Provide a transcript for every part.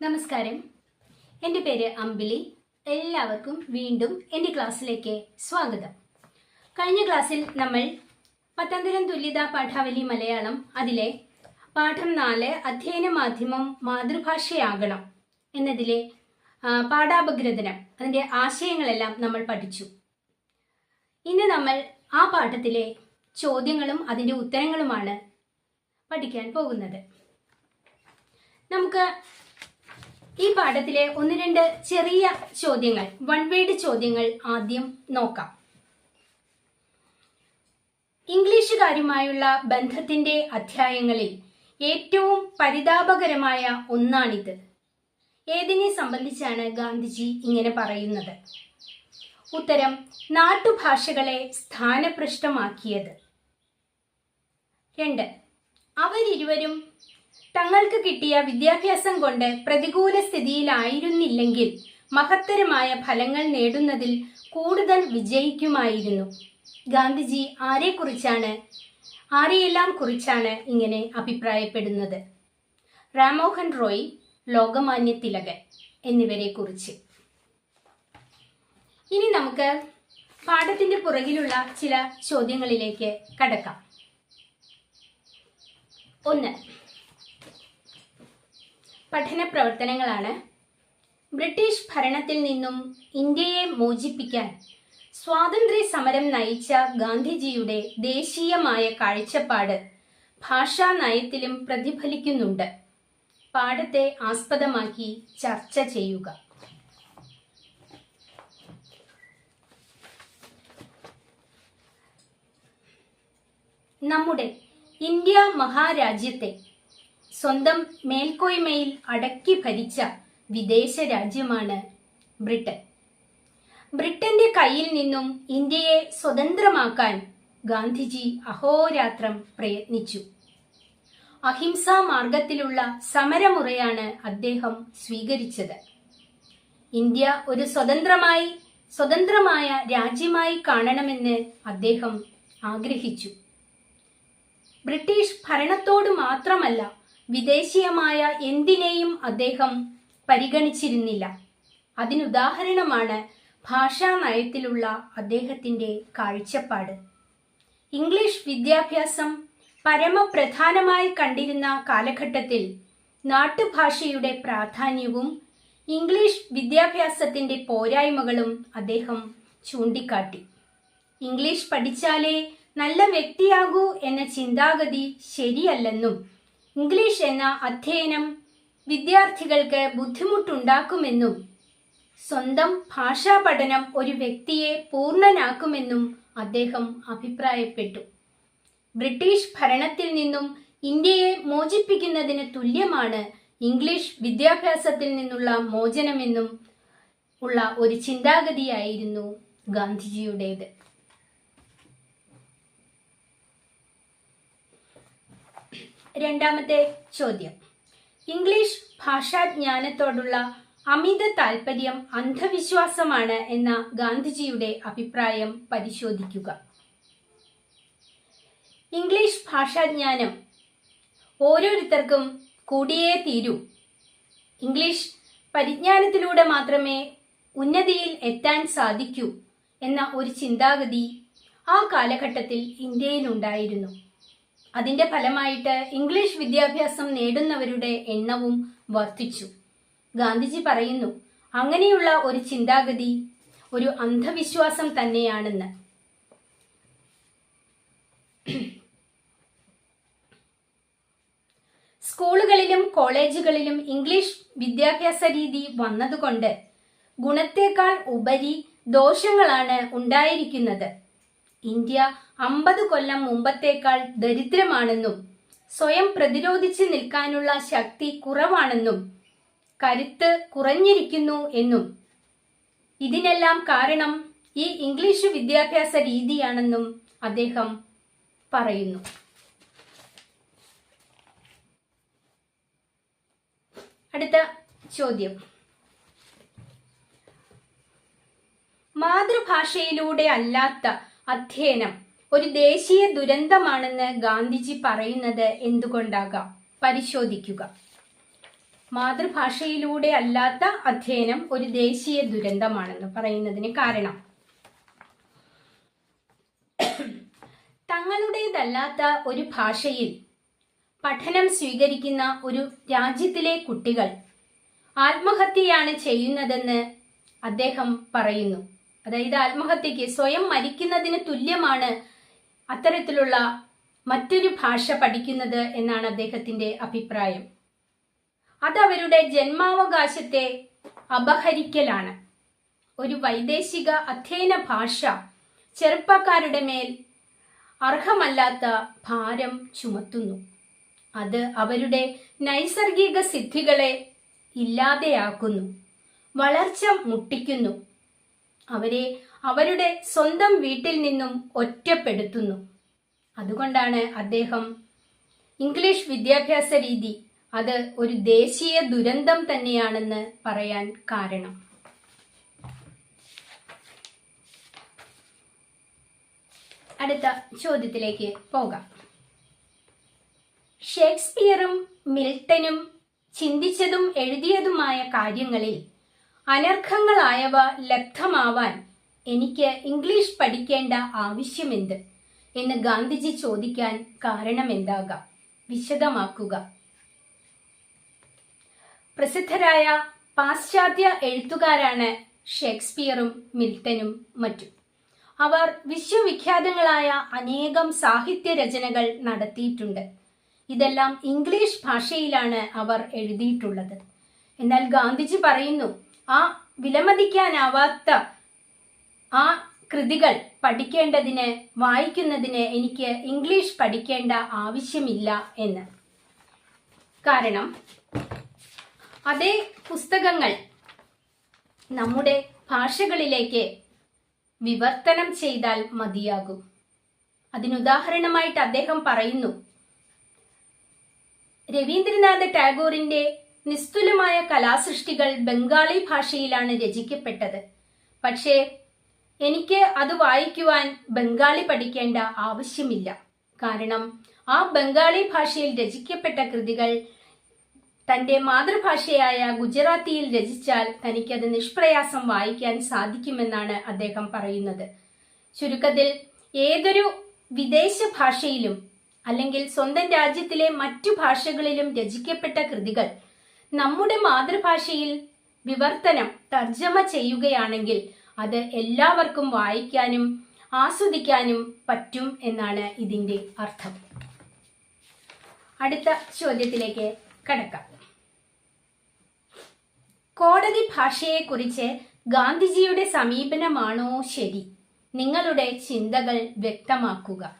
നമസ്കാരം. എന്റെ പേര് അമ്പിളി. എല്ലാവർക്കും വീണ്ടും എന്റെ ക്ലാസ്സിലേക്ക് സ്വാഗതം. കഴിഞ്ഞ ക്ലാസ്സിൽ നമ്മൾ പത്തനംതിരം തുല്യതാ പാഠാവലി മലയാളം അതിലെ പാഠം നാല് അധ്യയന മാധ്യമം മാതൃഭാഷയാകണം എന്നതിലെ പാഠാപഗ്രഥനം അതിന്റെ ആശയങ്ങളെല്ലാം നമ്മൾ പഠിച്ചു. ഇന്ന് നമ്മൾ ആ പാഠത്തിലെ ചോദ്യങ്ങളും അതിന്റെ ഉത്തരങ്ങളുമാണ് പഠിക്കാൻ പോകുന്നത്. നമുക്ക് ഈ പാഠത്തിലെ ഒന്ന് രണ്ട് ചെറിയ ചോദ്യങ്ങൾ വൺ വേഡ് ചോദ്യങ്ങൾ ആദ്യം നോക്കാം. ഇംഗ്ലീഷുകാരുമായുള്ള ബന്ധത്തിന്റെ അധ്യായങ്ങളിൽ ഏറ്റവും പരിതാപകരമായ ഒന്നാണിത്. ഏതിനെ സംബന്ധിച്ചാണ് ഗാന്ധിജി ഇങ്ങനെ പറയുന്നത്? ഉത്തരം നാട്ടുഭാഷകളെ സ്ഥാനപ്രഷ്ടമാക്കിയത് രണ്ട് അവരിരുവരും തങ്ങൾക്ക് കിട്ടിയ വിദ്യാഭ്യാസം കൊണ്ട് പ്രതികൂല സ്ഥിതിയിലായിരുന്നില്ലെങ്കിൽ മഹത്തരമായ ഫലങ്ങൾ നേടുന്നതിൽ കൂടുതൽ വിജയിക്കുമായിരുന്നു. ഗാന്ധിജി ആരെക്കുറിച്ചാണ് ആരെയെല്ലാം കുറിച്ചാണ് ഇങ്ങനെ അഭിപ്രായപ്പെടുന്നത്? രാമോഹൻ റോയ് ലോകമാന്യ തിലകൻ എന്നിവരെ കുറിച്ച് ഇനി നമുക്ക് പാഠത്തിന്റെ പുറകിലുള്ള ചില ചോദ്യങ്ങളിലേക്ക് കടക്കാം. ഒന്ന് പഠന പ്രവർത്തനങ്ങളാണ്. ബ്രിട്ടീഷ് ഭരണത്തിൽ നിന്നും ഇന്ത്യയെ മോചിപ്പിക്കാൻ സ്വാതന്ത്ര്യ സമരം നയിച്ച ഗാന്ധിജിയുടെ ദേശീയമായ കാഴ്ചപ്പാട് ഭാഷാ നയത്തിലും പ്രതിഫലിക്കുന്നുണ്ട്. പാഠത്തെ ആസ്പദമാക്കി ചർച്ച ചെയ്യുക. നമ്മുടെ ഇന്ത്യ മഹാരാജ്യത്തെ സ്വന്തം മേൽക്കോയ്മയിൽ അടക്കി ഭരിച്ച വിദേശ രാജ്യമാണ് ബ്രിട്ടൻ. ബ്രിട്ടന്റെ കയ്യിൽ നിന്നും ഇന്ത്യയെ സ്വതന്ത്രമാക്കാൻ ഗാന്ധിജി അഹോരാത്രം പ്രയത്നിച്ചു. അഹിംസാ മാർഗത്തിലുള്ള സമരമുറയാണ് അദ്ദേഹം സ്വീകരിച്ചത്. ഇന്ത്യ ഒരു സ്വതന്ത്രമായി സ്വതന്ത്രമായ രാജ്യമായി കാണണമെന്ന് അദ്ദേഹം ആഗ്രഹിച്ചു. ബ്രിട്ടീഷ് ഭരണത്തോട് മാത്രമല്ല വിദേശീയമായ എന്തിനേയും അദ്ദേഹം പരിഗണിച്ചിരുന്നില്ല. അതിനുദാഹരണമാണ് ഭാഷാ നയത്തിലുള്ള അദ്ദേഹത്തിന്റെ കാഴ്ചപ്പാട്. ഇംഗ്ലീഷ് വിദ്യാഭ്യാസം പരമപ്രധാനമായി കണ്ടിരുന്ന കാലഘട്ടത്തിൽ നാട്ടുഭാഷയുടെ പ്രാധാന്യവും ഇംഗ്ലീഷ് വിദ്യാഭ്യാസത്തിന്റെ പോരായ്മകളും അദ്ദേഹം ചൂണ്ടിക്കാട്ടി. ഇംഗ്ലീഷ് പഠിച്ചാലേ നല്ല വ്യക്തിയാകൂ എന്ന ചിന്താഗതി ശരിയല്ലെന്നും ഇംഗ്ലീഷ് എന്ന അധ്യയനം വിദ്യാർത്ഥികൾക്ക് ബുദ്ധിമുട്ടുണ്ടാക്കുമെന്നും സ്വന്തം ഭാഷാ പഠനം ഒരു വ്യക്തിയെ പൂർണനാക്കുമെന്നും അദ്ദേഹം അഭിപ്രായപ്പെട്ടു. ബ്രിട്ടീഷ് ഭരണത്തിൽ നിന്നും ഇന്ത്യയെ മോചിപ്പിക്കുന്നതിന് തുല്യമാണ് ഇംഗ്ലീഷ് വിദ്യാഭ്യാസത്തിൽ നിന്നുള്ള മോചനമെന്നും ഉള്ള ഒരു ചിന്താഗതിയായിരുന്നു ഗാന്ധിജിയുടേത്. രണ്ടാമത്തെ ചോദ്യം. ഇംഗ്ലീഷ് ഭാഷാജ്ഞാനത്തോടുള്ള അമിത താൽപര്യം അന്ധവിശ്വാസമാണ് എന്ന ഗാന്ധിജിയുടെ അഭിപ്രായം പരിശോധിക്കുക. ഇംഗ്ലീഷ് ഭാഷാജ്ഞാനം ഓരോരുത്തർക്കും കൂടിയേ തീരൂ. ഇംഗ്ലീഷ് പരിജ്ഞാനത്തിലൂടെ മാത്രമേ ഉന്നതിയിൽ എത്താൻ സാധിക്കൂ എന്ന ഒരു ചിന്താഗതി ആ കാലഘട്ടത്തിൽ ഇന്ത്യയിലുണ്ടായിരുന്നു. അതിന്റെ ഫലമായിട്ട് ഇംഗ്ലീഷ് വിദ്യാഭ്യാസം നേടുന്നവരുടെ എണ്ണവും വർദ്ധിച്ചു. ഗാന്ധിജി പറയുന്നു അങ്ങനെയുള്ള ഒരു ചിന്താഗതി ഒരു അന്ധവിശ്വാസം തന്നെയാണെന്ന്. സ്കൂളുകളിലും കോളേജുകളിലും ഇംഗ്ലീഷ് വിദ്യാഭ്യാസ രീതി വന്നതുകൊണ്ട് ഗുണത്തേക്കാൾ ഉപരി ദോഷങ്ങളാണ് ഉണ്ടായിരിക്കുന്നത്. ഇന്ത്യ അമ്പത് കൊല്ലം മുമ്പത്തേക്കാൾ ദരിദ്രമാണെന്നും സ്വയം പ്രതിരോധിച്ച് നിൽക്കാനുള്ള ശക്തി കുറവാണെന്നും കരുത്ത് കുറഞ്ഞിരിക്കുന്നു എന്നും. ഇതിനെല്ലാം കാരണം ഈ ഇംഗ്ലീഷ് വിദ്യാഭ്യാസ രീതിയാണെന്നും അദ്ദേഹം പറയുന്നു. അടുത്ത ചോദ്യം. മാതൃഭാഷയിലൂടെ അല്ലാത്ത അധ്യയനം. ഒരു ദേശീയ ദുരന്തമാണെന്ന് ഗാന്ധിജി പറയുന്നത് എന്തുകൊണ്ടാകാം? പരിശോധിക്കുക. മാതൃഭാഷയിലൂടെ അല്ലാത്ത അധ്യയനം ഒരു ദേശീയ ദുരന്തമാണെന്ന് പറയുന്നതിന് കാരണം. തങ്ങളുടേതല്ലാത്ത ഒരു ഭാഷയിൽ പഠനം സ്വീകരിക്കുന്ന ഒരു രാജ്യത്തിലെ കുട്ടികൾ ആത്മഹത്യയാണ് ചെയ്യുന്നതെന്ന് അദ്ദേഹം പറയുന്നു. അതായത് ആത്മഹത്യക്ക് സ്വയം മരിക്കുന്നതിന് തുല്യമാണ് അത്തരത്തിലുള്ള മറ്റൊരു ഭാഷ പഠിക്കുന്നത് എന്നാണ് അദ്ദേഹത്തിന്റെ അഭിപ്രായം. അത് അവരുടെ ജന്മാവകാശത്തെ അപഹരിക്കലാണ്. ഒരു വൈദേശിക അധ്യയന ഭാഷ ചെറുപ്പക്കാരുടെ മേൽ അർഹമല്ലാത്ത ഭാരം ചുമത്തുന്നു. അത് അവരുടെ നൈസർഗിക സിദ്ധികളെ ഇല്ലാതെയാക്കുന്നു. വളർച്ച മുട്ടിക്കുന്നു. അവരെ അവരുടെ സ്വന്തം വീട്ടിൽ നിന്നും ഒറ്റപ്പെടുത്തുന്നു. അതുകൊണ്ടാണ് അദ്ദേഹം ഇംഗ്ലീഷ് വിദ്യാഭ്യാസ രീതി അത് ഒരു ദേശീയ ദുരന്തം തന്നെയാണെന്ന് പറയാൻ കാരണം. അടുത്ത ചോദ്യത്തിലേക്ക് പോകാം. ഷേക്സ്പിയറും മിൽട്ടനും ചിന്തിച്ചതും എഴുതിയതുമായ കാര്യങ്ങളിൽ അനർഘങ്ങളായവ ലബ്ധമാവാൻ എനിക്ക് ഇംഗ്ലീഷ് പഠിക്കേണ്ട ആവശ്യമെന്ത്? എന്ന് ഗാന്ധിജി ചോദിക്കാൻ കാരണമെന്താകാം? വിശദമാക്കുക. പ്രസിദ്ധരായ പാശ്ചാത്യ എഴുത്തുകാരാണ് ഷേക്സ്പിയറും മിൽട്ടനും മറ്റും. അവർ വിശ്വവിഖ്യാതങ്ങളായ അനേകം സാഹിത്യ രചനകൾ നടത്തിയിട്ടുണ്ട്. ഇതെല്ലാം ഇംഗ്ലീഷ് ഭാഷയിലാണ് അവർ എഴുതിയിട്ടുള്ളത്. എന്നാൽ ഗാന്ധിജി പറയുന്നു ആ വിലമതിക്കാനാവാത്ത ആ കൃതികൾ പഠിക്കേണ്ടതിന് വായിക്കുന്നതിന് എനിക്ക് ഇംഗ്ലീഷ് പഠിക്കേണ്ട ആവശ്യമില്ല എന്ന്. കാരണം അതേ പുസ്തകങ്ങൾ നമ്മുടെ ഭാഷകളിലേക്ക് വിവർത്തനം ചെയ്താൽ മതിയാകും. അതിനുദാഹരണമായിട്ട് അദ്ദേഹം പറയുന്നു രവീന്ദ്രനാഥ ടാഗോറിന്റെ നിസ്തുലമായ കലാസൃഷ്ടികൾ ബംഗാളി ഭാഷയിലാണ് രചിക്കപ്പെട്ടത്. പക്ഷേ എനിക്ക് അത് വായിക്കുവാൻ ബംഗാളി പഠിക്കേണ്ട ആവശ്യമില്ല. കാരണം ആ ബംഗാളി ഭാഷയിൽ രചിക്കപ്പെട്ട കൃതികൾ തന്റെ മാതൃഭാഷയായ ഗുജറാത്തിയിൽ രചിച്ചാൽ തനിക്കത് നിഷ്പ്രയാസം വായിക്കാൻ സാധിക്കുമെന്നാണ് അദ്ദേഹം പറയുന്നത്. ചുരുക്കത്തിൽ ഏതൊരു വിദേശ ഭാഷയിലും അല്ലെങ്കിൽ സ്വന്തം രാജ്യത്തിലെ മറ്റു ഭാഷകളിലും രചിക്കപ്പെട്ട കൃതികൾ നമ്മുടെ മാതൃഭാഷയിൽ വിവർത്തനം തർജമ ചെയ്യുകയാണെങ്കിൽ അത് എല്ലാവർക്കും വായിക്കാനും ആസ്വദിക്കാനും പറ്റും എന്നാണ് ഇതിന്റെ അർത്ഥം. അടുത്ത ചോദ്യത്തിലേക്ക് കടക്കാം. കോടതി ഭാഷയെക്കുറിച്ച് ഗാന്ധിജിയുടെ സമീപനമാണോ ശരി? നിങ്ങളുടെ ചിന്തകൾ വ്യക്തമാക്കുക.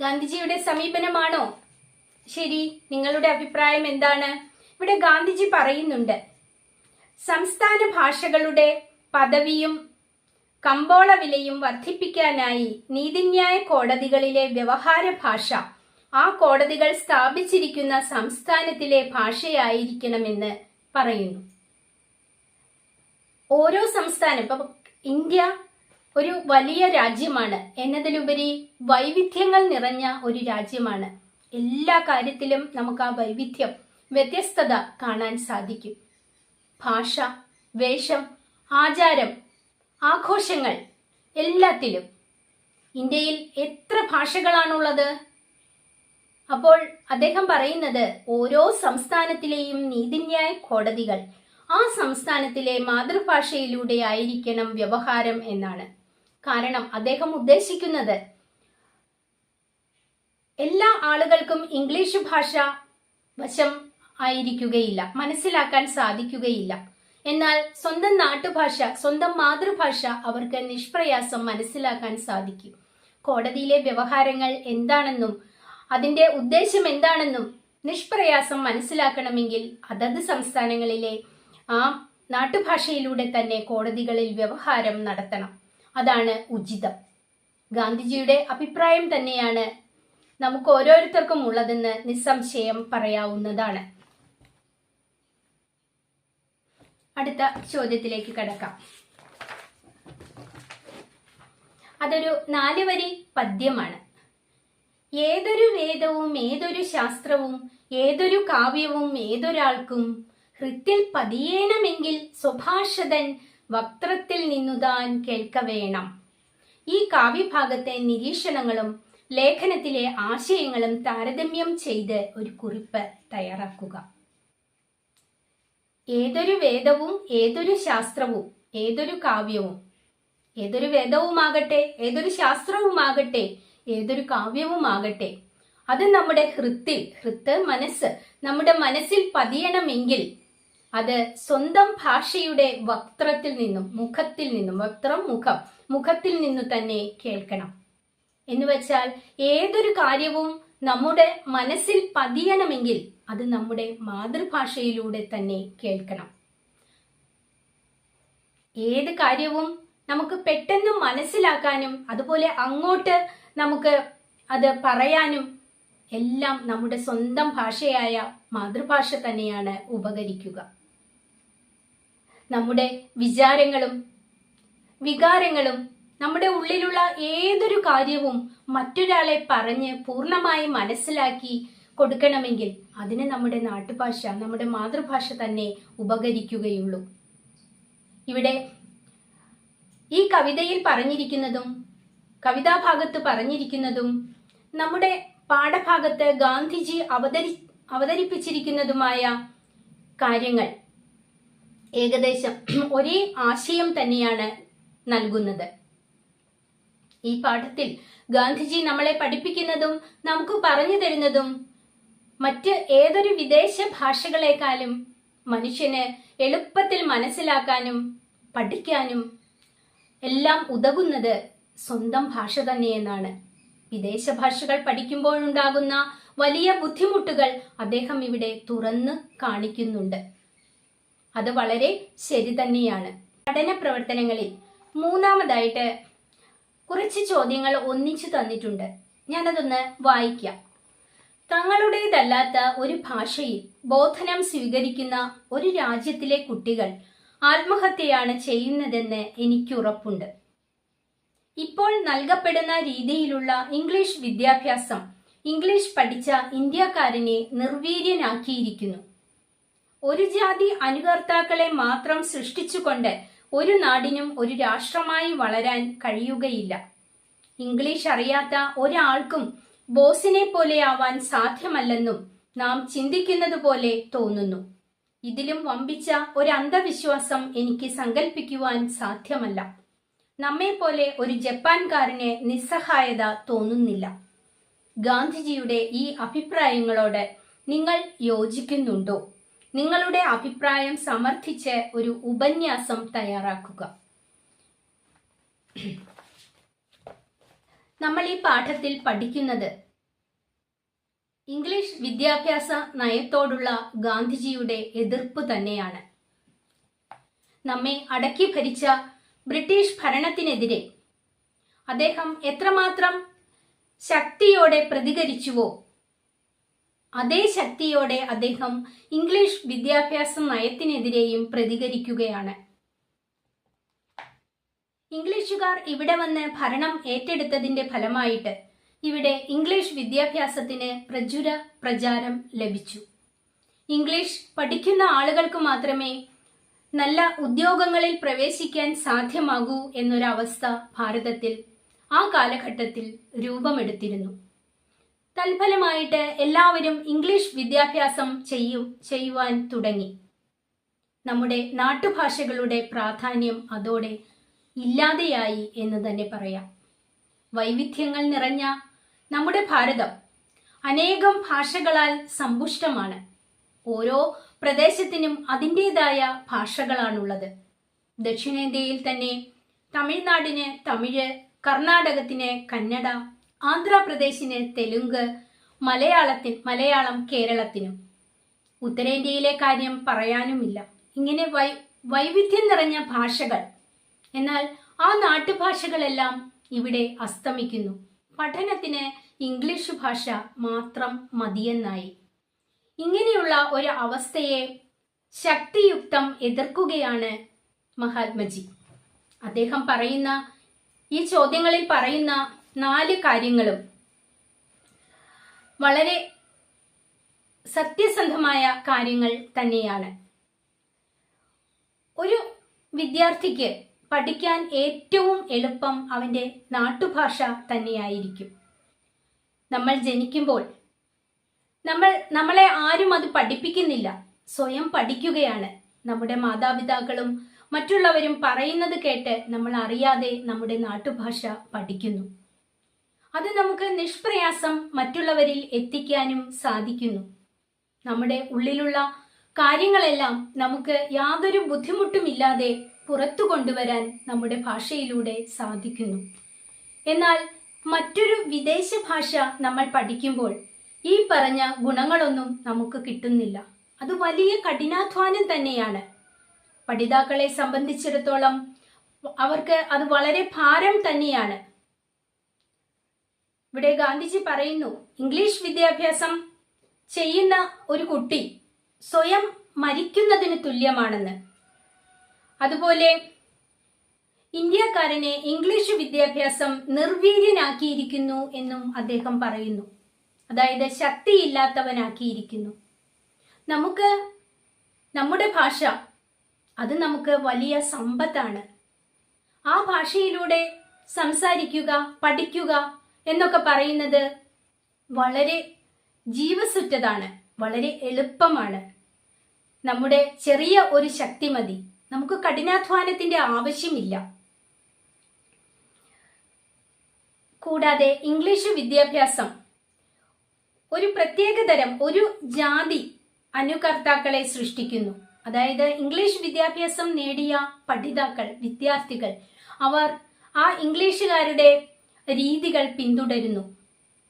ഗാന്ധിജിയുടെ സമീപനമാണോ ശരി നിങ്ങളുടെ അഭിപ്രായം എന്താണ്? ഇവിടെ ഗാന്ധിജി പറയുന്നുണ്ട് സംസ്ഥാന ഭാഷകളുടെ പദവിയും കമ്പോള വിലയും വർദ്ധിപ്പിക്കാനായി നീതിന്യായ കോടതികളിലെ വ്യവഹാര ഭാഷ ആ കോടതികൾ സ്ഥാപിച്ചിരിക്കുന്ന സംസ്ഥാനത്തിലെ ഭാഷയായിരിക്കണമെന്ന് പറയുന്നു. ഓരോ സംസ്ഥാനം ഇപ്പൊ ഇന്ത്യ ഒരു വലിയ രാജ്യമാണ് എന്നതിലുപരി വൈവിധ്യങ്ങൾ നിറഞ്ഞ ഒരു രാജ്യമാണ്. എല്ലാ കാര്യത്തിലും നമുക്ക് ആ വൈവിധ്യം വ്യത്യസ്തത കാണാൻ സാധിക്കും. ഭാഷ വേഷം ആചാരം ആഘോഷങ്ങൾ എല്ലാത്തിലും ഇന്ത്യയിൽ എത്ര ഭാഷകളാണുള്ളത്? അപ്പോൾ അദ്ദേഹം പറയുന്നത് ഓരോ സംസ്ഥാനത്തിലെയും നീതിന്യായ കോടതികൾ ആ സംസ്ഥാനത്തിലെ മാതൃഭാഷയിലൂടെ ആയിരിക്കണം വ്യവഹാരം എന്നാണ്. കാരണം അദ്ദേഹം ഉദ്ദേശിക്കുന്നത് എല്ലാ ആളുകൾക്കും ഇംഗ്ലീഷ് ഭാഷ വശം ആയിരിക്കുകയില്ല മനസ്സിലാക്കാൻ സാധിക്കുകയില്ല. എന്നാൽ സ്വന്തം നാട്ടുഭാഷ സ്വന്തം മാതൃഭാഷ അവർക്ക് നിഷ്പ്രയാസം മനസ്സിലാക്കാൻ സാധിക്കും. കോടതിയിലെ വ്യവഹാരങ്ങൾ എന്താണെന്നും അതിന്റെ ഉദ്ദേശം എന്താണെന്നും നിഷ്പ്രയാസം മനസ്സിലാക്കണമെങ്കിൽ അതത് സംസ്ഥാനങ്ങളിലെ ആ നാട്ടുഭാഷയിലൂടെ തന്നെ കോടതികളിൽ വ്യവഹാരം നടത്തണം. അതാണ് ഉചിതം. ഗാന്ധിജിയുടെ അഭിപ്രായം തന്നെയാണ് നമുക്ക് ഓരോരുത്തർക്കും ഉള്ളതെന്ന് നിസ്സംശയം പറയാവുന്നതാണ്. അടുത്ത ചോദ്യത്തിലേക്ക് കടക്കാം. അതൊരു നാല് വരി പദ്യമാണ്. ഏതൊരു വേദവും ഏതൊരു ശാസ്ത്രവും ഏതൊരു കാവ്യവും ഏതൊരാൾക്കും ഹൃത്തിൽ പതിയേണമെങ്കിൽ സ്വഭാഷതൻ വക്രത്തിൽ നിന്നുതാൻ കേൾക്കവേണം. ഈ കാവ്യഭാഗത്തെ നിരീക്ഷണങ്ങളും ലേഖനത്തിലെ ആശയങ്ങളും താരതമ്യം ചെയ്ത് ഒരു കുറിപ്പ് തയ്യാറാക്കുക. ഏതൊരു വേദവും ഏതൊരു ശാസ്ത്രവും ഏതൊരു കാവ്യവും ഏതൊരു വേദവുമാകട്ടെ ഏതൊരു ശാസ്ത്രവുമാകട്ടെ ഏതൊരു കാവ്യവുമാകട്ടെ അത് നമ്മുടെ ഹൃത്തിൽ ഹൃത്ത് മനസ്സ് നമ്മുടെ മനസ്സിൽ പതിയണമെങ്കിൽ അത് സ്വന്തം ഭാഷയുടെ വക്ത്രത്തിൽ നിന്നും മുഖത്തിൽ നിന്നും വക്ത്രം മുഖം മുഖത്തിൽ നിന്നു തന്നെ കേൾക്കണം. എന്ന് വെച്ചാൽ ഏതൊരു കാര്യവും നമ്മുടെ മനസ്സിൽ പതിയണമെങ്കിൽ അത് നമ്മുടെ മാതൃഭാഷയിലൂടെ തന്നെ കേൾക്കണം. ഏത് കാര്യവും നമുക്ക് പെട്ടെന്ന് മനസ്സിലാക്കാനും അതുപോലെ അങ്ങോട്ട് നമുക്ക് അത് പറയാനും എല്ലാം നമ്മുടെ സ്വന്തം ഭാഷയായ മാതൃഭാഷ തന്നെയാണ് ഉപകരിക്കുക. നമ്മുടെ വിചാരങ്ങളും വികാരങ്ങളും നമ്മുടെ ഉള്ളിലുള്ള ഏതൊരു കാര്യവും മറ്റൊരാളെ പറഞ്ഞ് പൂർണമായി മനസ്സിലാക്കി കൊടുക്കണമെങ്കിൽ അതിന് നമ്മുടെ നാട്ടുഭാഷ നമ്മുടെ മാതൃഭാഷ തന്നെ ഉപകരിക്കുകയുള്ളൂ. ഇവിടെ ഈ കവിതയിൽ പറഞ്ഞിരിക്കുന്നതും കവിതാഭാഗത്ത് പറഞ്ഞിരിക്കുന്നതും നമ്മുടെ പാഠഭാഗത്ത് ഗാന്ധിജി അവതരി അവതരിപ്പിച്ചിരിക്കുന്നതുമായ കാര്യങ്ങൾ ഏകദേശം ഒരേ ആശയം തന്നെയാണ് നൽകുന്നത്. ഈ പാഠത്തിൽ ഗാന്ധിജി നമ്മളെ പഠിപ്പിക്കുന്നതും നമുക്ക് പറഞ്ഞു തരുന്നതും മറ്റ് ഏതൊരു വിദേശ ഭാഷകളെക്കാളും മനുഷ്യന് എളുപ്പത്തിൽ മനസ്സിലാക്കാനും പഠിക്കാനും എല്ലാം ഉതകുന്നത് സ്വന്തം ഭാഷ തന്നെയെന്നാണ്. വിദേശ ഭാഷകൾ പഠിക്കുമ്പോഴുണ്ടാകുന്ന വലിയ ബുദ്ധിമുട്ടുകൾ അദ്ദേഹം ഇവിടെ തുറന്ന് കാണിക്കുന്നുണ്ട്. അത് വളരെ ശരി തന്നെയാണ്. പഠന പ്രവർത്തനങ്ങളിൽ മൂന്നാമതായിട്ട് കുറച്ച് ചോദ്യങ്ങൾ ഒന്നിച്ചു തന്നിട്ടുണ്ട്. ഞാനതൊന്ന് വായിക്കാം. തങ്ങളുടേതല്ലാത്ത ഒരു ഭാഷയിൽ ബോധനം സ്വീകരിക്കുന്ന ഒരു രാജ്യത്തിലെ കുട്ടികൾ ആത്മഹത്യയാണ് ചെയ്യുന്നതെന്ന് എനിക്കുറപ്പുണ്ട് ഇപ്പോൾ നൽകപ്പെടുന്ന രീതിയിലുള്ള ഇംഗ്ലീഷ് വിദ്യാഭ്യാസം ഇംഗ്ലീഷ് പഠിച്ച ഇന്ത്യക്കാരനെ നിർവീര്യനാക്കിയിരിക്കുന്നു. ഒരു ജാതി അനുകർത്താക്കളെ മാത്രം സൃഷ്ടിച്ചുകൊണ്ട് ഒരു നാടിനും ഒരു രാഷ്ട്രമായി വളരാൻ കഴിയുകയില്ല. ഇംഗ്ലീഷ് അറിയാത്ത ഒരാൾക്കും ബോസിനെ പോലെയാവാൻ സാധ്യമല്ലെന്നും നാം ചിന്തിക്കുന്നത് പോലെ തോന്നുന്നു. ഇതിലും വമ്പിച്ച ഒരു അന്ധവിശ്വാസം എനിക്ക് സങ്കല്പിക്കുവാൻ സാധ്യമല്ല. നമ്മെ പോലെ ഒരു ജപ്പാൻകാരന് നിസ്സഹായത തോന്നുന്നില്ല. ഗാന്ധിജിയുടെ ഈ അഭിപ്രായങ്ങളോട് നിങ്ങൾ യോജിക്കുന്നുണ്ടോ? നിങ്ങളുടെ അഭിപ്രായം സമർത്ഥിച്ച് ഒരു ഉപന്യാസം തയ്യാറാക്കുക. നമ്മൾ ഈ പാഠത്തിൽ പഠിക്കുന്നത് ഇംഗ്ലീഷ് വിദ്യാഭ്യാസ നയത്തോടുള്ള ഗാന്ധിജിയുടെ എതിർപ്പ് തന്നെയാണ്. നമ്മെ അടക്കി ഭരിച്ച ബ്രിട്ടീഷ് ഭരണത്തിനെതിരെ അദ്ദേഹം എത്രമാത്രം ശക്തിയോടെ പ്രതികരിച്ചുവോ അതേ ശക്തിയോടെ അദ്ദേഹം ഇംഗ്ലീഷ് വിദ്യാഭ്യാസ നയത്തിനെതിരെയും പ്രതികരിക്കുകയാണ്. ഇംഗ്ലീഷുകാർ ഇവിടെ വന്ന് ഭരണം ഏറ്റെടുത്തതിന്റെ ഫലമായിട്ട് ഇവിടെ ഇംഗ്ലീഷ് വിദ്യാഭ്യാസത്തിന് പ്രചുര പ്രചാരം ലഭിച്ചു. ഇംഗ്ലീഷ് പഠിക്കുന്ന ആളുകൾക്ക് മാത്രമേ നല്ല ഉദ്യോഗങ്ങളിൽ പ്രവേശിക്കാൻ സാധ്യമാകൂ എന്നൊരവസ്ഥ ഭാരതത്തിൽ ആ കാലഘട്ടത്തിൽ രൂപമെടുത്തിരുന്നു. തൽഫലമായിട്ട് എല്ലാവരും ഇംഗ്ലീഷ് വിദ്യാഭ്യാസം ചെയ്യും ചെയ്യുവാൻ തുടങ്ങി. നമ്മുടെ നാട്ടുഭാഷകളുടെ പ്രാധാന്യം അതോടെ ഇല്ലാതെയായി എന്ന് തന്നെ പറയാം. വൈവിധ്യങ്ങൾ നിറഞ്ഞ നമ്മുടെ ഭാരതം അനേകം ഭാഷകളാൽ സമ്പുഷ്ടമാണ്. ഓരോ പ്രദേശത്തിനും അതിന്റെതായ ഭാഷകളാണുള്ളത്. ദക്ഷിണേന്ത്യയിൽ തന്നെ തമിഴ്നാടിന് തമിഴ് കർണാടകത്തിന് കന്നഡ ആന്ധ്രാപ്രദേശിന് തെലുങ്ക് മലയാളത്തിൽ മലയാളം കേരളത്തിനും. ഉത്തരേന്ത്യയിലെ കാര്യം പറയാനുമില്ല. ഇങ്ങനെ വൈ വൈവിധ്യം നിറഞ്ഞ ഭാഷകൾ. എന്നാൽ ആ നാട്ടുഭാഷകളെല്ലാം ഇവിടെ അസ്തമിക്കുന്നു. പഠനത്തിന് ഇംഗ്ലീഷ് ഭാഷ മാത്രം മതിയെന്നായി. ഇങ്ങനെയുള്ള ഒരു അവസ്ഥയെ ശക്തിയുക്തം എതിർക്കുകയാണ് മഹാത്മജി. അദ്ദേഹം പറയുന്ന ഈ ചോദ്യങ്ങളിൽ പറയുന്ന നാല് കാര്യങ്ങളും. വളരെ സത്യസന്ധമായ കാര്യങ്ങൾ തന്നെയാണ്. ഒരു വിദ്യാർത്ഥിക്ക് പഠിക്കാൻ ഏറ്റവും എളുപ്പം അവന്റെ നാട്ടുഭാഷ തന്നെയായിരിക്കും. നമ്മൾ ജനിക്കുമ്പോൾ നമ്മൾ നമ്മളെ ആരും അത് പഠിപ്പിക്കുന്നില്ല. സ്വയം പഠിക്കുകയാണ്. നമ്മുടെ മാതാപിതാക്കളും മറ്റുള്ളവരും പറയുന്നത് കേട്ട് നമ്മൾ അറിയാതെ നമ്മുടെ നാട്ടുഭാഷ പഠിക്കുന്നു. അത് നമുക്ക് നിഷ്പ്രയാസം മറ്റുള്ളവരിൽ എത്തിക്കാനും സാധിക്കുന്നു. നമ്മുടെ ഉള്ളിലുള്ള കാര്യങ്ങളെല്ലാം നമുക്ക് യാതൊരു ബുദ്ധിമുട്ടുമില്ലാതെ പുറത്തു കൊണ്ടുവരാൻ നമ്മുടെ ഭാഷയിലൂടെ സാധിക്കുന്നു. എന്നാൽ മറ്റൊരു വിദേശ ഭാഷ നമ്മൾ പഠിക്കുമ്പോൾ ഈ പറഞ്ഞ ഗുണങ്ങളൊന്നും നമുക്ക് കിട്ടുന്നില്ല. അത് വലിയ കഠിനാധ്വാനം തന്നെയാണ്. പഠിതാക്കളെ സംബന്ധിച്ചിടത്തോളം അവർക്ക് അത് വളരെ ഭാരം തന്നെയാണ്. ഇവിടെ ഗാന്ധിജി പറയുന്നു ഇംഗ്ലീഷ് വിദ്യാഭ്യാസം ചെയ്യുന്ന ഒരു കുട്ടി സ്വയം മരിക്കുന്നതിന് തുല്യമാണെന്ന്. അതുപോലെ ഇന്ത്യക്കാരനെ ഇംഗ്ലീഷ് വിദ്യാഭ്യാസം നിർവീര്യനാക്കിയിരിക്കുന്നു എന്നും അദ്ദേഹം പറയുന്നു. അതായത് ശക്തിയില്ലാത്തവനാക്കിയിരിക്കുന്നു. നമുക്ക് നമ്മുടെ ഭാഷ അത് നമുക്ക് വലിയ സമ്പത്താണ്. ആ ഭാഷയിലൂടെ സംസാരിക്കുക പഠിക്കുക എന്നൊക്കെ പറയുന്നത് വളരെ ജീവസുറ്റതാണ് വളരെ എളുപ്പമാണ്. നമ്മുടെ ചെറിയ ഒരു ശക്തി മതി. നമുക്ക് കഠിനാധ്വാനത്തിന്റെ ആവശ്യമില്ല. കൂടാതെ ഇംഗ്ലീഷ് വിദ്യാഭ്യാസം ഒരു പ്രത്യേകതരം ഒരു ജാതി അനുകർത്താക്കളെ സൃഷ്ടിക്കുന്നു. അതായത് ഇംഗ്ലീഷ് വിദ്യാഭ്യാസം നേടിയ പഠിതാക്കൾ വിദ്യാർത്ഥികൾ അവർ ആ ഇംഗ്ലീഷുകാരുടെ രീതികൾ പിന്തുടരുന്നു.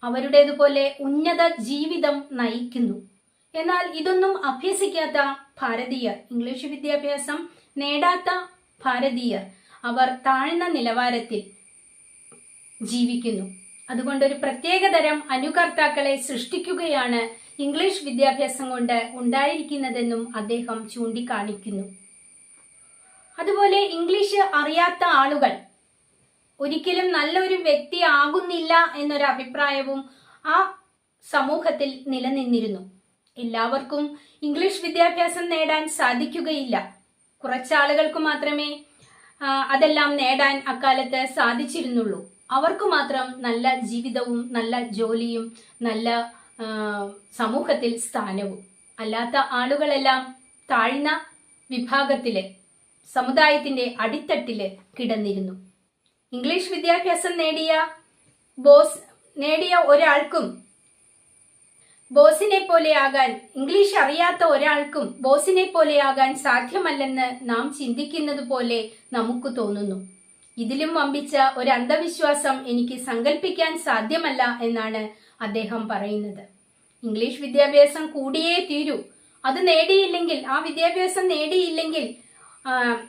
അവരുടേതുപോലെ ഉന്നത ജീവിതം നയിക്കുന്നു. എന്നാൽ ഇതൊന്നും അഭ്യസിക്കാത്ത ഭാരതീയർ ഇംഗ്ലീഷ് വിദ്യാഭ്യാസം നേടാത്ത ഭാരതീയർ അവർ താഴ്ന്ന നിലവാരത്തിൽ ജീവിക്കുന്നു. അതുകൊണ്ട് ഒരു പ്രത്യേകതരം അനുകർത്താക്കളെ സൃഷ്ടിക്കുകയാണ് ഇംഗ്ലീഷ് വിദ്യാഭ്യാസം കൊണ്ട് ഉണ്ടായിരിക്കുന്നതെന്നും അദ്ദേഹം ചൂണ്ടിക്കാണിക്കുന്നു. അതുപോലെ ഇംഗ്ലീഷ് അറിയാത്ത ആളുകൾ ഒരിക്കലും നല്ലൊരു വ്യക്തി ആകുന്നില്ല എന്നൊരു അഭിപ്രായവും ആ സമൂഹത്തിൽ നിലനിന്നിരുന്നു. എല്ലാവർക്കും ഇംഗ്ലീഷ് വിദ്യാഭ്യാസം നേടാൻ സാധിക്കുകയില്ല. കുറച്ചാളുകൾക്ക് മാത്രമേ അതെല്ലാം നേടാൻ അക്കാലത്ത് സാധിച്ചിരുന്നുള്ളൂ. അവർക്ക് മാത്രം നല്ല ജീവിതവും നല്ല ജോലിയും നല്ല സമൂഹത്തിൽ സ്ഥാനവും. അല്ലാത്ത ആളുകളെല്ലാം താഴ്ന്ന വിഭാഗത്തിലെ സമുദായത്തിന്റെ അടിത്തട്ടിൽ കിടന്നിരുന്നു. ഇംഗ്ലീഷ് വിദ്യാഭ്യാസം നേടിയ ബോസ് നേടിയ ഒരാൾക്കും ബോസിനെ പോലെയാകാൻ ഇംഗ്ലീഷ് അറിയാത്ത ഒരാൾക്കും ബോസിനെ പോലെയാകാൻ സാധ്യമല്ലെന്ന് നാം ചിന്തിക്കുന്നത് പോലെ നമുക്ക് തോന്നുന്നു. ഇതിലും വമ്പിച്ച ഒരു അന്ധവിശ്വാസം എനിക്ക് സങ്കല്പിക്കാൻ സാധ്യമല്ല എന്നാണ് അദ്ദേഹം പറയുന്നത്. ഇംഗ്ലീഷ് വിദ്യാഭ്യാസം കൂടിയേ തീരൂ. അത് നേടിയില്ലെങ്കിൽ ആ വിദ്യാഭ്യാസം നേടിയില്ലെങ്കിൽ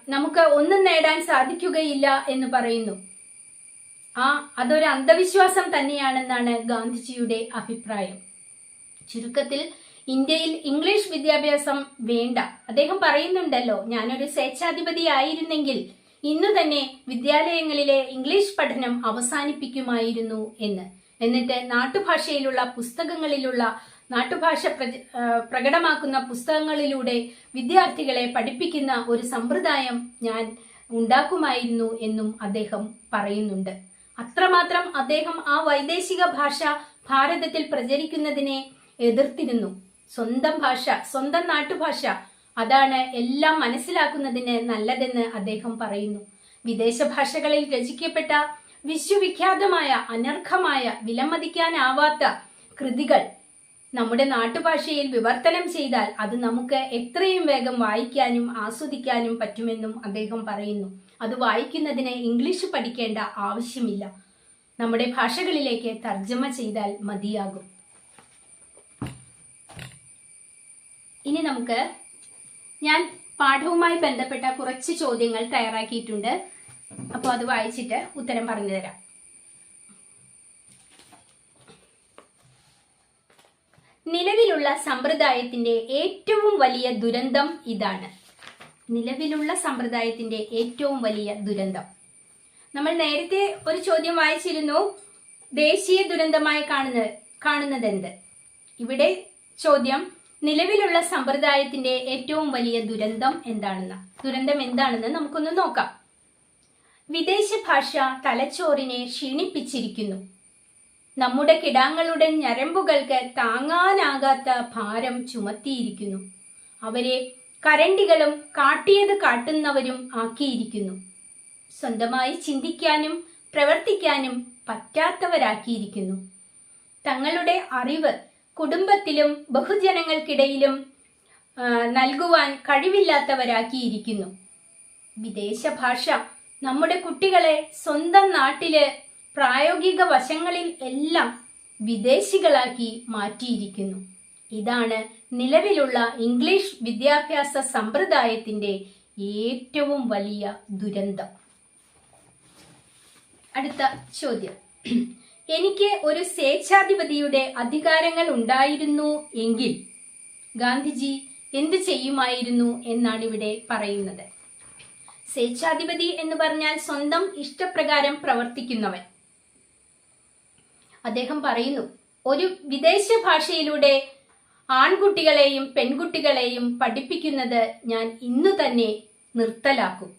നമുക്ക് ഒന്നും നേടാൻ സാധിക്കുകയില്ല എന്ന് പറയുന്നു. ആ അതൊരു അന്ധവിശ്വാസം തന്നെയാണെന്നാണ് ഗാന്ധിജിയുടെ അഭിപ്രായം. ചുരുക്കത്തിൽ ഇന്ത്യയിൽ ഇംഗ്ലീഷ് വിദ്യാഭ്യാസം വേണ്ട. അദ്ദേഹം പറയുന്നുണ്ടല്ലോ ഞാനൊരു സ്വേച്ഛാധിപതി ആയിരുന്നെങ്കിൽ ഇന്നു തന്നെ വിദ്യാലയങ്ങളിലെ ഇംഗ്ലീഷ് പഠനം അവസാനിപ്പിക്കുമായിരുന്നു എന്ന്. എന്നിട്ട് നാട്ടുഭാഷയിലുള്ള പുസ്തകങ്ങളിലുള്ള നാട്ടുഭാഷ പ്രകടമാക്കുന്ന പുസ്തകങ്ങളിലൂടെ വിദ്യാർത്ഥികളെ പഠിപ്പിക്കുന്ന ഒരു സമ്പ്രദായം ഞാൻ ഉണ്ടാക്കുമായിരുന്നു എന്നും അദ്ദേഹം പറയുന്നുണ്ട്. അത്രമാത്രം അദ്ദേഹം ആ വൈദേശിക ഭാഷ ഭാരതത്തിൽ പ്രചരിക്കുന്നതിനെ എതിർത്തിരുന്നു. സ്വന്തം ഭാഷ സ്വന്തം നാട്ടുഭാഷ അതാണ് എല്ലാം മനസ്സിലാക്കുന്നതിന് നല്ലതെന്ന് അദ്ദേഹം പറയുന്നു. വിദേശ ഭാഷകളിൽ രചിക്കപ്പെട്ട വിശ്വവിഖ്യാതമായ അനർഹമായ വിലമതിക്കാനാവാത്ത കൃതികൾ നമ്മുടെ നാട്ടുഭാഷയിൽ വിവർത്തനം ചെയ്താൽ അത് നമുക്ക് എത്രയും വേഗം വായിക്കാനും ആസ്വദിക്കാനും പറ്റുമെന്നും അദ്ദേഹം പറയുന്നു. അത് വായിക്കുന്നതിന് ഇംഗ്ലീഷ് പഠിക്കേണ്ട ആവശ്യമില്ല. നമ്മുടെ ഭാഷകളിലേക്ക് തർജമ ചെയ്താൽ മതിയാകും. ഇനി നമുക്ക് ഞാൻ പാഠവുമായി ബന്ധപ്പെട്ട കുറച്ച് ചോദ്യങ്ങൾ തയ്യാറാക്കിയിട്ടുണ്ട്. അപ്പോൾ അത് വായിച്ചിട്ട് ഉത്തരം പറഞ്ഞു തരാം. നിലവിലുള്ള സമ്പ്രദായത്തിന്റെ ഏറ്റവും വലിയ ദുരന്തം ഇതാണ്. നിലവിലുള്ള സമ്പ്രദായത്തിന്റെ ഏറ്റവും വലിയ ദുരന്തം. നമ്മൾ നേരത്തെ ഒരു ചോദ്യം വായിച്ചിരുന്നു ദേശീയ ദുരന്തമായി കാണുന്ന കാണുന്നത് എന്ത് ഇവിടെ ചോദ്യം നിലവിലുള്ള സമ്പ്രദായത്തിന്റെ ഏറ്റവും വലിയ ദുരന്തം എന്താണെന്ന് ദുരന്തം എന്താണെന്ന് നമുക്കൊന്ന് നോക്കാം. വിദേശ ഭാഷ തലച്ചോറിനെ ക്ഷീണിപ്പിച്ചിരിക്കുന്നു. നമ്മുടെ കിടാങ്ങളുടെ ഞരമ്പുകൾക്ക് താങ്ങാനാകാത്ത ഭാരം ചുമത്തിയിരിക്കുന്നു. അവരെ കരണ്ടികളും കാട്ടിയത് കാട്ടുന്നവരും ആക്കിയിരിക്കുന്നു. സ്വന്തമായി ചിന്തിക്കാനും പ്രവർത്തിക്കാനും പറ്റാത്തവരാക്കിയിരിക്കുന്നു. തങ്ങളുടെ അറിവ് കുടുംബത്തിലും ബഹുജനങ്ങൾക്കിടയിലും നൽകുവാൻ കഴിവില്ലാത്തവരാക്കിയിരിക്കുന്നു. വിദേശ ഭാഷ നമ്മുടെ കുട്ടികളെ സ്വന്തം നാട്ടിൽ പ്രായോഗിക വശങ്ങളിൽ എല്ലാം വിദേശികളാക്കി മാറ്റിയിരിക്കുന്നു. ഇതാണ് നിലവിലുള്ള ഇംഗ്ലീഷ് വിദ്യാഭ്യാസ സമ്പ്രദായത്തിന്റെ ഏറ്റവും വലിയ ദുരന്തം. അടുത്ത ചോദ്യം. എനിക്ക് ഒരു സ്വേച്ഛാധിപതിയുടെ അധികാരങ്ങൾ ഉണ്ടായിരുന്നു എങ്കിൽ ഗാന്ധിജി എന്ത് ചെയ്യുമായിരുന്നു എന്നാണ് ഇവിടെ പറയുന്നത്. സ്വേച്ഛാധിപതി എന്ന് പറഞ്ഞാൽ സ്വന്തം ഇഷ്ടപ്രകാരം പ്രവർത്തിക്കുന്നവൻ. അദ്ദേഹം പറയുന്നു ഒരു വിദേശ ഭാഷയിലൂടെ ആൺകുട്ടികളെയും പെൺകുട്ടികളെയും പഠിപ്പിക്കുന്നത് ഞാൻ ഇന്നു തന്നെ നിർത്തലാക്കും.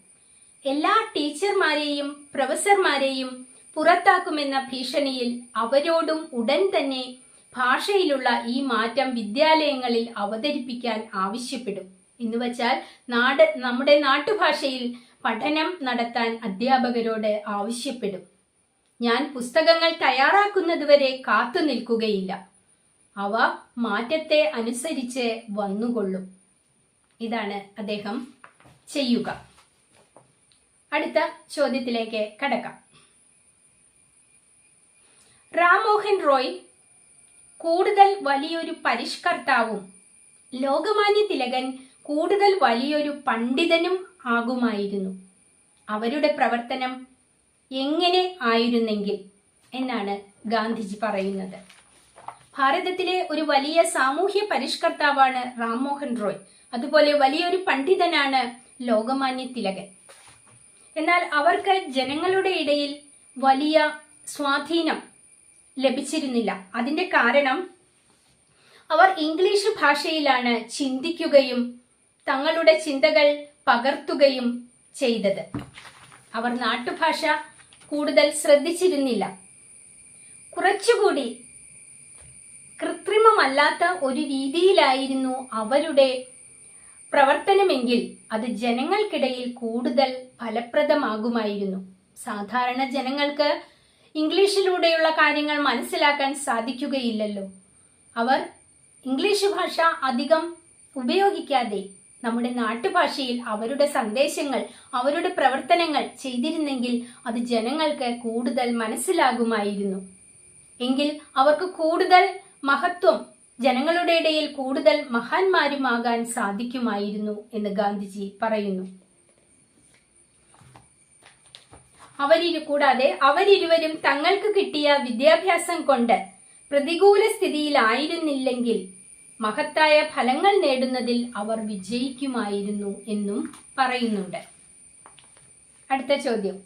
എല്ലാ ടീച്ചർമാരെയും പ്രൊഫസർമാരെയും പുറത്താക്കുമെന്ന ഭീഷണിയിൽ അവരോടും ഉടൻ തന്നെ ഭാഷയിലുള്ള ഈ മാറ്റം വിദ്യാലയങ്ങളിൽ അവതരിപ്പിക്കാൻ ആവശ്യപ്പെടും. എന്ന് വച്ചാൽ നാട് നമ്മുടെ നാട്ടുഭാഷയിൽ പഠനം നടത്താൻ അധ്യാപകരോട് ആവശ്യപ്പെടും. ഞാൻ പുസ്തകങ്ങൾ തയ്യാറാക്കുന്നതുവരെ കാത്തു നിൽക്കുകയില്ല. അവ മാറ്റത്തെ അനുസരിച്ച് വന്നുകൊള്ളും. ഇതാണ് അദ്ദേഹം ചെയ്യുക. അടുത്ത ചോദ്യത്തിലേക്ക് കടക്കാം. റാംമോഹൻ റോയ് കൂടുതൽ വലിയൊരു പരിഷ്കർത്താവും ലോകമാന്യ തിലകൻ കൂടുതൽ വലിയൊരു പണ്ഡിതനും ആകുമായിരുന്നു. അവരുടെ പ്രവർത്തനം എങ്ങനെ ആയിരുന്നെങ്കിൽ എന്നാണ് ഗാന്ധിജി പറയുന്നത്. ഭാരതത്തിലെ ഒരു വലിയ സാമൂഹ്യ പരിഷ്കർത്താവാണ് റാംമോഹൻ റോയ്. അതുപോലെ വലിയൊരു പണ്ഡിതനാണ് ലോകമാന്യ തിലകൻ. എന്നാൽ അവർക്ക് ജനങ്ങളുടെ ഇടയിൽ വലിയ സ്വാധീനം ലഭിച്ചിരുന്നില്ല. അതിന്റെ കാരണം അവർ ഇംഗ്ലീഷ് ഭാഷയിലാണ് ചിന്തിക്കുകയും തങ്ങളുടെ ചിന്തകൾ പകർത്തുകയും ചെയ്തത്. അവർ നാട്ടുഭാഷ കൂടുതൽ ശ്രദ്ധിച്ചിരുന്നില്ല. കുറച്ചുകൂടി കൃത്രിമമല്ലാത്ത ഒരു രീതിയിലായിരുന്നു അവരുടെ പ്രവർത്തനമെങ്കിൽ അത് ജനങ്ങൾക്കിടയിൽ കൂടുതൽ ഫലപ്രദമാകുമായിരുന്നു. സാധാരണ ജനങ്ങൾക്ക് ഇംഗ്ലീഷിലൂടെയുള്ള കാര്യങ്ങൾ മനസ്സിലാക്കാൻ സാധിക്കുകയില്ലല്ലോ. അവർ ഇംഗ്ലീഷ് ഭാഷ അധികം ഉപയോഗിക്കാതെ നമ്മുടെ നാട്ടുഭാഷയിൽ അവരുടെ സന്ദേശങ്ങൾ അവരുടെ പ്രവർത്തനങ്ങൾ ചെയ്തിരുന്നെങ്കിൽ അത് ജനങ്ങൾക്ക് കൂടുതൽ മനസ്സിലാകുമായിരുന്നു. എങ്കിൽ അവർക്ക് കൂടുതൽ മഹത്വം ജനങ്ങളുടെ ഇടയിൽ കൂടുതൽ മഹാന്മാരുമാകാൻ സാധിക്കുമായിരുന്നു എന്ന് ഗാന്ധിജി പറയുന്നു. അവരിരു കൂടാതെ അവരിരുവരും തങ്ങൾക്ക് കിട്ടിയ വിദ്യാഭ്യാസം കൊണ്ട് പ്രതികൂല സ്ഥിതിയിലായിരുന്നില്ലെങ്കിൽ മഹത്തായ ഫലങ്ങൾ നേടുന്നതിൽ അവർ വിജയിക്കുമായിരുന്നു എന്നും പറയുന്നുണ്ട്. അടുത്ത ചോദ്യം.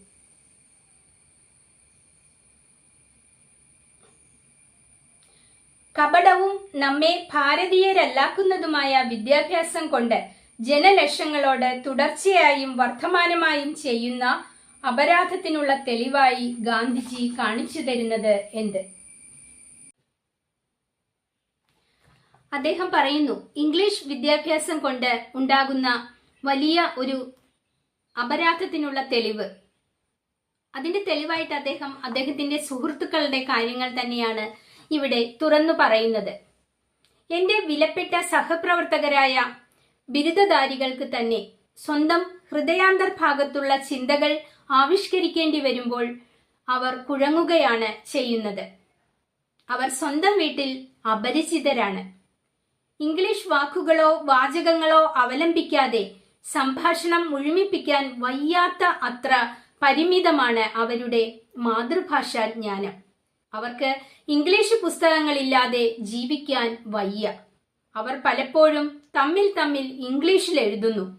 കപടവും നമ്മെ ഭാരതീയരല്ലാക്കുന്നതുമായ വിദ്യാഭ്യാസം കൊണ്ട് ജനലക്ഷങ്ങളോട് തുടർച്ചയായും വർത്തമാനമായും ചെയ്യുന്ന അപരാധത്തിനുള്ള തെളിവായി ഗാന്ധിജി കാണിച്ചു തരുന്നത് എന്ത്? അദ്ദേഹം പറയുന്നു ഇംഗ്ലീഷ് വിദ്യാഭ്യാസം കൊണ്ട് ഉണ്ടാകുന്ന വലിയ ഒരു അപരാധത്തിനുള്ള തെളിവ്. അതിന്റെ തെളിവായിട്ട് അദ്ദേഹം അദ്ദേഹത്തിന്റെ സുഹൃത്തുക്കളുടെ കാര്യങ്ങൾ തന്നെയാണ് ഇവിടെ തുറന്നു പറയുന്നത്. എന്റെ വിലപ്പെട്ട സഹപ്രവർത്തകരായ ബിരുദധാരികൾക്ക് തന്നെ സ്വന്തം ഹൃദയാന്തർഭാഗത്തുള്ള ചിന്തകൾ ആവിഷ്കരിക്കേണ്ടി വരുമ്പോൾ അവർ കുഴങ്ങുകയാണ് ചെയ്യുന്നത്. അവർ സ്വന്തം വീട്ടിൽ അപരിചിതരാണ്. ഇംഗ്ലീഷ് വാക്കുകളോ വാചകങ്ങളോ അവലംബിക്കാതെ സംഭാഷണം മുഴുമിപ്പിക്കാൻ വയ്യാത്ത അത്ര പരിമിതമാണ് അവരുടെ മാതൃഭാഷാ ജ്ഞാനം. അവർക്ക് ഇംഗ്ലീഷ് പുസ്തകങ്ങളില്ലാതെ ജീവിക്കാൻ വയ്യ. അവർ പലപ്പോഴും തമ്മിൽ തമ്മിൽ ഇംഗ്ലീഷിൽ എഴുതുന്നു.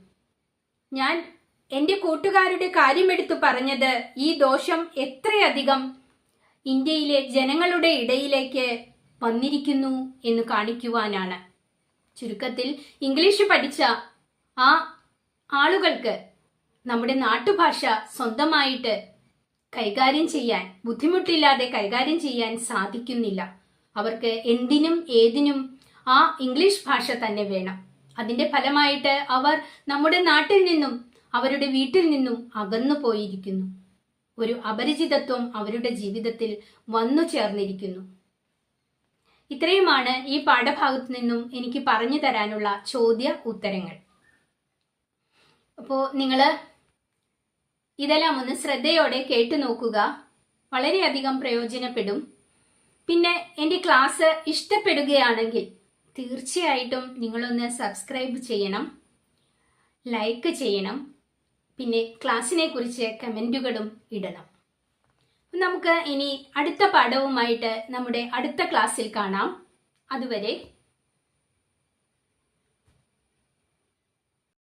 ഞാൻ എന്റെ കൂട്ടുകാരുടെ കാര്യമെടുത്തു പറഞ്ഞത് ഈ ദോഷം എത്രയധികം ഇന്ത്യയിലെ ജനങ്ങളുടെ ഇടയിലേക്ക് വന്നിരിക്കുന്നു എന്ന് കാണിക്കുവാനാണ്. ചുരുക്കത്തിൽ ഇംഗ്ലീഷ് പഠിച്ച ആ ആളുകൾക്ക് നമ്മുടെ നാട്ടുഭാഷ സ്വന്തമായിട്ട് കൈകാര്യം ചെയ്യാൻ ബുദ്ധിമുട്ടില്ലാതെ കൈകാര്യം ചെയ്യാൻ സാധിക്കുന്നില്ല. അവർക്ക് എന്തിനും ഏതിനും ആ ഇംഗ്ലീഷ് ഭാഷ തന്നെ വേണം. അതിന്റെ ഫലമായിട്ട് അവർ നമ്മുടെ നാട്ടിൽ നിന്നും അവരുടെ വീട്ടിൽ നിന്നും അകന്നു പോയിരിക്കുന്നു. ഒരു അപരിചിതത്വം അവരുടെ ജീവിതത്തിൽ വന്നു ചേർന്നിരിക്കുന്നു. ഇത്രയുമാണ് ഈ പാഠഭാഗത്തു നിന്നും എനിക്ക് പറഞ്ഞു തരാനുള്ള ചോദ്യ ഉത്തരങ്ങൾ. അപ്പോൾ നിങ്ങൾ ഇതെല്ലാം ഒന്ന് ശ്രദ്ധയോടെ കേട്ടു നോക്കുക. വളരെയധികം പ്രയോജനപ്പെടും. പിന്നെ എന്റെ ക്ലാസ് ഇഷ്ടപ്പെടുകയാണെങ്കിൽ തീർച്ചയായിട്ടും നിങ്ങളൊന്ന് സബ്സ്ക്രൈബ് ചെയ്യണം. ലൈക്ക് ചെയ്യണം. പിന്നെ ക്ലാസ്സിനെ കുറിച്ച് കമന്റുകളും ഇടണം. നമുക്ക് ഇനി അടുത്ത പാഠവുമായിട്ട് നമ്മുടെ അടുത്ത ക്ലാസ്സിൽ കാണാം. അതുവരെ